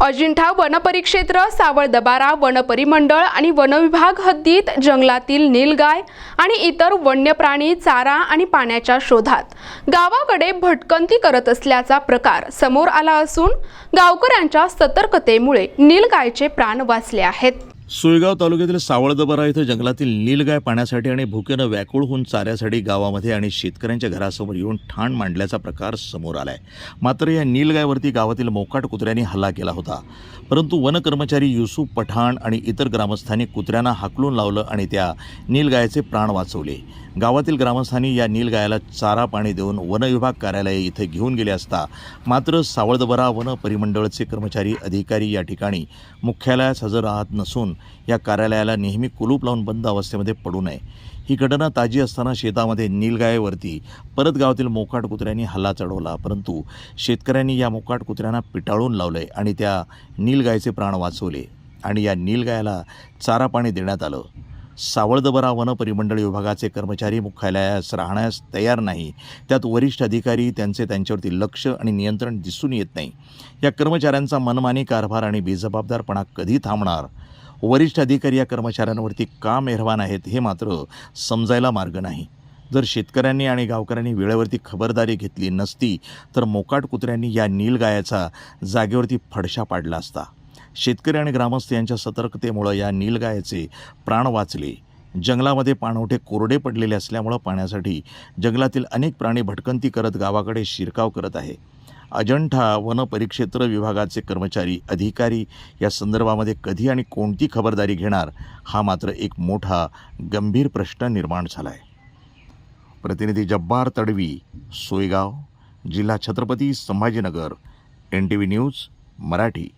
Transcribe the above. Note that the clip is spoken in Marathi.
अजिंठा वनपरिक्षेत्र सावळदबारा वनपरिमंडळ आणि वनविभाग हद्दीत जंगलातील नीलगाय आणि इतर वन्य प्राणी चारा आणि पाण्याच्या शोधात. गावाकडे भटकंती करत असल्याचा प्रकार समोर आला असून गावकऱ्यांच्या सतर्कतेमुळे नीलगायचे प्राण वाचले आहेत. सोयगाव तालुक्यातील सावळदबरा इथं जंगलातील नीलगाय पाण्यासाठी आणि भुकेनं व्याकुळ होऊन चाऱ्यासाठी गावामध्ये आणि शेतकऱ्यांच्या घरासमोर येऊन ठाण मांडल्याचा प्रकार समोर आलाय. मात्र या नीलगायवरती गावातील मोकाट कुत्र्यांनी हल्ला केला होता. परंतु वन कर्मचारी युसुफ पठाण आणि इतर ग्रामस्थांनी कुत्र्यांना हाकलून लावलं आणि त्या नीलगायचे प्राण वाचवले. गावातील ग्रामस्थांनी या नीलगायाला चारा पाणी देऊन वनविभाग कार्यालय इथे घेऊन गेले असता मात्र सावळदबरा वन परिमंडळचे कर्मचारी अधिकारी या ठिकाणी मुख्यालयास हजर राहत नसून या कार्यालयाला नेहमी कुलूप लावून बंद अवस्थेमध्ये पडू नये. ही घटना ताजी असताना शेतामध्ये नीलगायेवरती परत गावातील मोकाट कुत्र्यांनी हल्ला चढवला परंतु शेतकऱ्यांनी या मोकाट कुत्र्यांना पिटाळून लावले आणि त्या नीलगायचे प्राण वाचवले आणि या नीलगायाला चारा पाणी देण्यात आलं. सावळदबरा वन परिमंडळ विभागाचे कर्मचारी मुख्यालयास राहण्यास तयार नाही. त्यात वरिष्ठ अधिकारी त्यांचे त्यांच्यावरती लक्ष आणि नियंत्रण दिसून येत नाही. या कर्मचाऱ्यांचा मनमानी कारभार आणि बेजबाबदारपणा कधी थांबणार? वरिष्ठ अधिकारी या कर्मचाऱ्यांवरती का मेहरवान आहेत हे मात्र समजायला मार्ग नाही. जर शेतकऱ्यांनी आणि गावकऱ्यांनी वेळेवरती खबरदारी घेतली नसती तर मोकाट कुत्र्यांनी या नीलगायाचा जागेवरती फडशा पाडला असता. शेतकरी आणि ग्रामस्थ यांच्या सतर्कतेमुळं या नीलगायाचे प्राण वाचले. जंगलामध्ये पाणवठे कोरडे पडलेले असल्यामुळं पाण्यासाठी जंगलातील अनेक प्राणी भटकंती करत गावाकडे शिरकाव करत आहे. अजंठा वन परिक्षेत्र विभागाचे कर्मचारी अधिकारी या संदर्भामध्ये कधी आणि कोणती खबरदारी घेणार हा मात्र एक मोठा गंभीर प्रश्न निर्माण झाला आहे प्रतिनिधी जब्बार तडवी सोयगाव जिल्हा Chhatrapati Sambhajinagar N T V news Marathi.